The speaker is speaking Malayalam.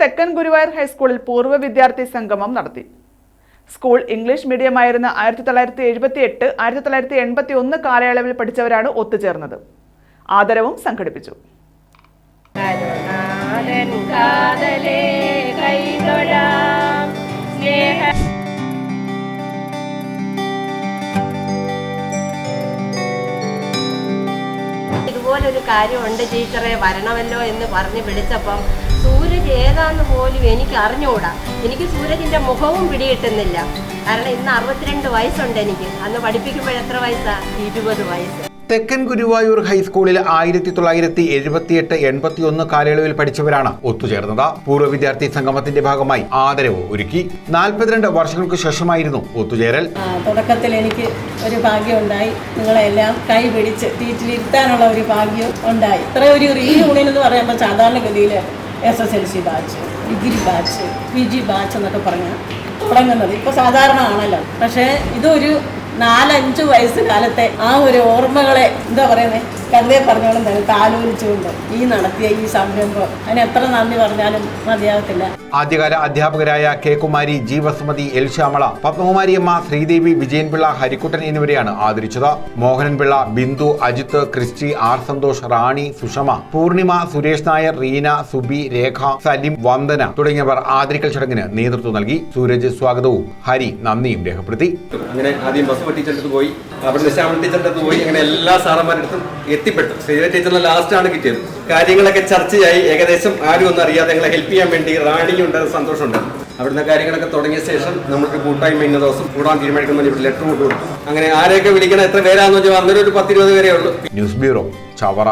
തെക്കൻ ഗുരുവായൂർ ഹൈസ്കൂളിൽ പൂർവ വിദ്യാർത്ഥി സംഗമം നടത്തി. സ്കൂൾ ഇംഗ്ലീഷ് മീഡിയമായിരുന്ന ആയിരത്തി തൊള്ളായിരത്തി എഴുപത്തി എട്ട് ആയിരത്തി തൊള്ളായിരത്തി എൺപത്തി ഒന്ന് കാലയളവിൽ പഠിച്ചവരാണ് ഒത്തുചേർന്നത്. ആദരവും സംഘടിപ്പിച്ചു. ഇതുപോലൊരു കാര്യമുണ്ട് ടീച്ചറെ വരണമല്ലോ എന്ന് പറഞ്ഞ് വിളിച്ചപ്പം സൂരജ് ഏതാന്ന് പോലും എനിക്ക് അറിഞ്ഞുകൂടാ എനിക്ക് സൂരജിന്റെ മുഖവും പിടികിട്ടുന്നില്ല. കാരണം ഇന്ന് അറുപത്തിരണ്ട് വയസ്സുണ്ട് എനിക്ക്. അന്ന് പഠിപ്പിക്കുമ്പോൾ എത്ര വയസ്സാ? ഇരുപത് വയസ്സ്. തെക്കൻ ഗുരുവായൂർ ഹൈസ്കൂളിൽ ആയിരത്തി തൊള്ളായിരത്തി എഴുപത്തിയെട്ട് എൺപത്തിയൊന്ന് കാലയളവിൽ പഠിച്ചവരാണ് ഒത്തുചേർന്നത്. പൂർവ വിദ്യാർത്ഥി സംഗമത്തിന്റെ ഭാഗമായി ആദരവ് ഒരുക്കി. നാൽപ്പത്തിരണ്ട് വർഷങ്ങൾക്ക് ശേഷമായിരുന്നു ഒത്തുചേരൽ. തുടക്കത്തിൽ എനിക്ക് ഒരു ഭാഗ്യം ഉണ്ടായി നിങ്ങളെല്ലാം കൈ പിടിച്ച് തീറ്റിലിരുത്താനുള്ള ഒരു ഭാഗ്യം ഉണ്ടായി. ഇത്ര ഒരു റീ യൂണിയൻ എന്ന് പറയുമ്പോൾ സാധാരണഗതിയിൽ S S L C batch degree batch P G batch എന്നൊക്കെ പറഞ്ഞ് തുടങ്ങുന്നത്. ഇപ്പോൾ സാധാരണ ആണല്ലോ. പക്ഷേ ഇതൊരു നാലഞ്ച് വയസ്സ് കാലത്തെ ആ ഒരു ഓർമ്മകളെ എന്താ പറയുന്നത് കരുതേ പറഞ്ഞോളം തന്നെ താലോലിച്ചുകൊണ്ട് ഈ നടത്തിയ ഈ സംരംഭം. അതിന് എത്ര നന്ദി പറഞ്ഞാലും മതിയാകത്തില്ല ആദ്യകാല അധ്യാപകരായ K Kumari G Vasumathi L Shyamala Padmakumariamma Sreedevi Vijayanpillai Harikuttan എന്നിവരെയാണ് ആദരിച്ചത്. മോഹനൻപിള്ള ബിന്ദു അജിത്ത് ക്രിസ്റ്റി ആർ സന്തോഷ് റാണി സുഷമ പൂർണിമ സുരേഷ് നായർ റീന സുബി രേഖ സലിം വന്ദന തുടങ്ങിയവർ ആദരിക്കൽ ചടങ്ങിന് നേതൃത്വം നൽകി. സൂരജ് സ്വാഗതവും. ഹരി നന്ദിയും രേഖപ്പെടുത്തി. അങ്ങനെ ആദ്യം ബസ് ടീച്ചറിന്റെ പോയി അവിടെ ടീച്ചറിന്റെ പോയി അങ്ങനെ എല്ലാ സാറന്മാരുടെ അടുത്തും എത്തിപ്പെട്ടു. ടീച്ചറിന്റെ ലാസ്റ്റ് ആണ് കിട്ടിയത്. കാര്യങ്ങളൊക്കെ ചർച്ചയായി. ഏകദേശം ആരും ഒന്നും അറിയാതെ ഞങ്ങളെ ഹെൽപ്പ് ചെയ്യാൻ വേണ്ടി റാണി ഉണ്ട് സന്തോഷമുണ്ട്. അവിടുന്ന് കാര്യങ്ങളൊക്കെ തുടങ്ങിയ ശേഷം നമുക്ക് കൂട്ടായ്മ ഇന്ന ദിവസം കൂടാൻ തീരുമാനിക്കുന്ന ലെറ്റർ കൊണ്ടു അങ്ങനെ ആരെയൊക്കെ വിളിക്കണം എത്ര പേരാന്ന് വെച്ചാൽ അന്നേരം ഒരു പത്തിരുപത് പേരേ ഉള്ളൂ. News bureau Chavara.